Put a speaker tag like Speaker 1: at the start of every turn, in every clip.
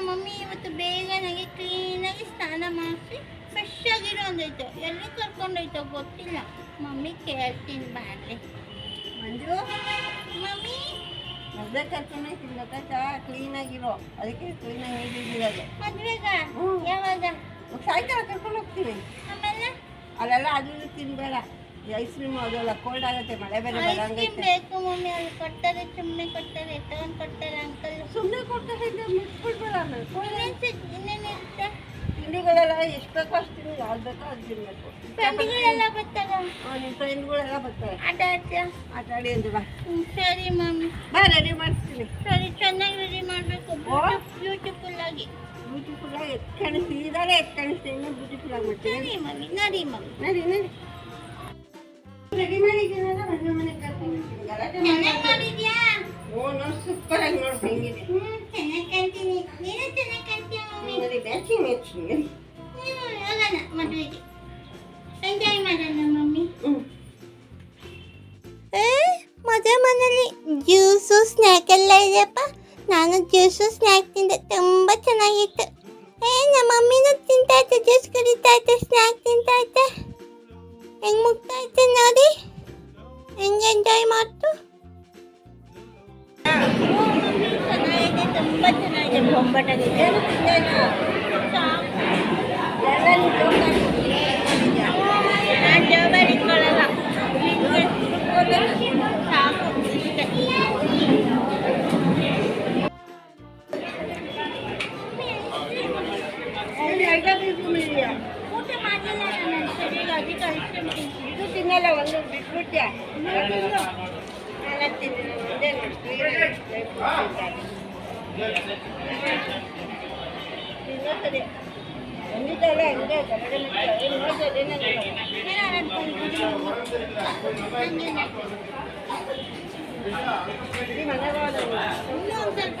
Speaker 1: ನಮ್ಮ ಮಮ್ಮಿ ಇವತ್ತು ಬೇಗ ನನಗೆ ಕ್ಲೀನಾಗಿ ಸ್ನಾನ ಮಾಡಿಸಿ ಫ್ರೆಶ್ ಆಗಿರೋ ಅಂದೈತೆ ಎಲ್ಲಿ ಕರ್ಕೊಂಡೋಯ್ತೋ ಗೊತ್ತಿಲ್ಲ. ಮಮ್ಮಿ ಕೇಳ್ತೀನಿ ಬಾರ್ಲಿ
Speaker 2: ಮಂಜು?
Speaker 1: ಮಮ್ಮಿ?
Speaker 2: ಮದುವೆ ಕರ್ಕೊಂಡೆ ಚಾ ಕ್ಲೀನಾಗಿರೋ ಅದಕ್ಕೆ ಕ್ಲೀನಾಗಿ ನೀರಿರೋದು
Speaker 1: ಮದ್ವೆಗ? ಯಾವಾಗ?
Speaker 2: ಸಾಯಂಕಾಲ ಕರ್ಕೊಂಡು ಹೋಗ್ತೀನಿ
Speaker 1: ಆಮೇಲೆ?
Speaker 2: ಅಲ್ಲೆಲ್ಲ ಅದು ತಿನ್ಬೇಡ. ಐಸ್ ಕ್ರೀಮ್ ಅದೆಲ್ಲ ಕೋಲ್ಡ್ ಆಗುತ್ತೆ ಮಳೆ ಬೇರೆ ಬರಂಗೈತೆ.
Speaker 1: ಬೇಕು ಮಮ್ಮಿ ಅಲ್ಲಿ ಕೊಡ್ತಾರೆ ಸುಮ್ಮನೆ ಕೊಡ್ತಾರೆ ತಗೊಂಡ್ ಕೊಡ್ತಾರೆ ಅಂಕಲ್
Speaker 2: ಸುಮ್ಮನೆ ಕೊಡ್ತಾರೆ ಆಮೇಲೆ ಕೋಲ್ಡ್
Speaker 1: ಇನ್ನೇನಿರುತ್ತೆ
Speaker 2: ತಿಂಡಿಗಳೆಲ್ಲ ಎಷ್ಟು ಬೇಕೋ ಅಷ್ಟು ತಿನ್ನು ಯಾವ್ದು ಬೇಕೋ ಅದು ತಿನ್ಬೇಕು
Speaker 1: ಫ್ರೆಂಡ್ಗಳೆಲ್ಲ ಬರ್ತಾರ
Speaker 2: ನಿಮ್ಮ ಫ್ರೆಂಡ್ಗಳೆಲ್ಲ ಬರ್ತಾರೆ
Speaker 1: ಆಟ ಆಡ್ತೀಯ?
Speaker 2: ಆಟ ಆಡಿ ಎಂದು ಬಾ.
Speaker 1: ಸರಿ ಮಮ್ಮಿ.
Speaker 2: ಬಾ ರೆಡಿ ಮಾಡಿಸ್ತೀನಿ.
Speaker 1: ಸರಿ ಚೆನ್ನಾಗಿ ರೆಡಿ ಮಾಡಬೇಕು. ಬ್ಯೂಟಿಫುಲ್ ಆಗಿ.
Speaker 2: ಬ್ಯೂಟಿಫುಲ್ ಆಗಿ ಎತ್ ಕಾಣಿಸ್ತೀನಿ ಇದಾರೆ ಎತ್ ಬ್ಯೂಟಿಫುಲ್ ಆಗಿ ಮಾಡ್ತೀನಿ.
Speaker 1: ಮಮ್ಮಿ ನಡಿ ಮಮ್ಮಿ.
Speaker 2: ನಡಿ ನಡಿ. ಸೂಪರ್ ಆಗಿ ನೋಡಿ ಹೆಂಗಿದೆ
Speaker 1: ಹ್ಮ್ ಚೆನ್ನಾಗಿ ಕಾಣ್ತೀನಿ ನೀನು ಚೆನ್ನಾಗಿ ಕಾಣ್ತೀಯ ಮಮ್ಮಿ
Speaker 2: ನೋಡಿ ಮ್ಯಾಚಿಂಗ್ ಮ್ಯಾಚಿಂಗ್ ನಡಿ
Speaker 1: ಹ್ಮ್ ಹೋಗೋಣ ಮದುವೆಗೆ ಎಂಜಾಯ್ ಮಾಡೋಣ ಮಮ್ಮಿ
Speaker 2: ಹ್ಞೂ
Speaker 1: ಏ ಮದುವೆ ಮನೇಲಿ ಜ್ಯೂಸು ಸ್ನ್ಯಾಕ್ ಎಲ್ಲ ಇದೆಯಪ್ಪ ನಾನು ಜ್ಯೂಸು ಸ್ನ್ಯಾಕ್ ತಿಂದೆ ತುಂಬ ಚೆನ್ನಾಗಿತ್ತು ಏ ನಮ್ಮ ಮಮ್ಮಿನೂ ತಿಂತಾ ಇತ್ತು ಜ್ಯೂಸ್ ಕುಡಿತಾ ಇತ್ತು ಸ್ನ್ಯಾಕ್ ತಿಂತಾ 앵묵 딸땐
Speaker 2: 어디? 앵겐 잘
Speaker 1: 맞도? 엄마 전화에
Speaker 2: ನೋಡ್ದೆ ತಿನ್ನಲ್ಲ ಒಂದು.
Speaker 1: ಇನ್ನೂ ಒಂದು ಸ್ವಲ್ಪ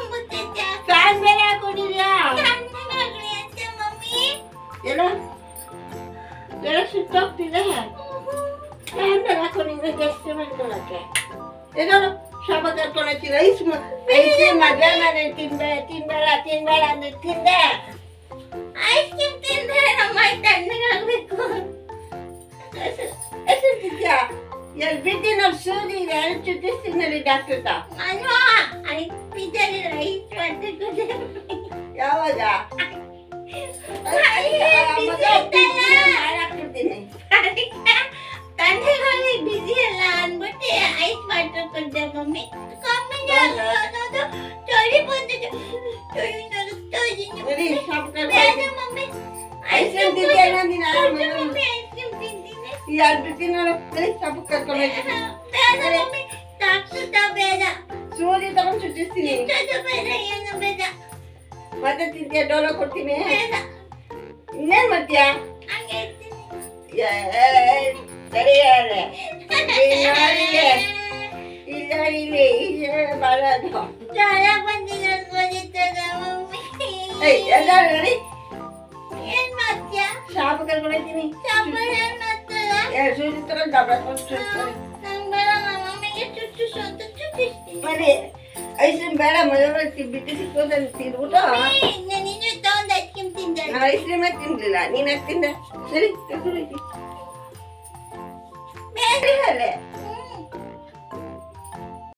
Speaker 2: ಜಾಸ್ತಿ ಶಾಪ ಕರ್ಕೊಂಡು ಹೋಗ್ತೀನಿ ಐಸ್ ಐಸ್ ಮದುವೆ ಮನೆ ತಿನ್ಬೇಡ ತಿನ್ಬೇಡ ಅಂದ್ರೆ ತಿಂದೆ
Speaker 1: ಐಸ್ ಕ್ರೀಮ್ ತಿಂದ್ರೆ ನಮ್ಮ ತಣ್ಣಗಾಗ್ಬೇಕು.
Speaker 2: ಎಲ್ಲಿ ಬಿದ್ದಿ ನಾವು ಸೂದಿ ಇದೆ ಅಲ್ಲಿ ಚುಟ್ಟಿಸ್ತೀನಿ ಡಾಕ್ಟರ್. ಯಾವಾಗ ಎರಡು ಬಿಡ್ತೀನಿ ನೋಡು ಸರಿ ಶಾಪ ಕರ್ಕೊಂಡು ಹೋಗ್ತೀನಿ
Speaker 1: ಬೇಡ ಮಮ್ಮಿ ಡಾಕ್ಟರ್ ಬೇಡ
Speaker 2: ಸೂದಿ ತಗೊಂಡು ಚುಟ್ಟಿಸ್ತೀನಿ
Speaker 1: ಚಿಕ್ಕದು ಬೇಡ ಏನು ಬೇಡ
Speaker 2: ಮತ್ತೆ ತಿಂತೀಯ ಡೋಲ ಕೊಡ್ತೀನಿ
Speaker 1: ಬೇಡ
Speaker 2: ಇನ್ನೇನ್ ಮಾಡ್ತೀಯಾ
Speaker 1: ಚುಚ್ಚಿಸ್ತೀನಿ.
Speaker 2: ಬರೀ ಐಸ್ ಕ್ರೀಮ್ ಬೇಡ ಮದುವೆ ಬಿಟ್ಟು ಸಿಕ್ಕೋದು ತಿಂದ್ಬಿಟ್ಟು.
Speaker 1: ನೀನು ತಗೊಂಡ್ ಐಸ್ ಕ್ರೀಮ್ ತಿಂದೆ.
Speaker 2: ನಾನು ಐಸ್ ಕ್ರೀಮೇ ತಿನ್ಲಿಲ್ಲ ನೀನು ತಿಂದೆ? ಸರಿ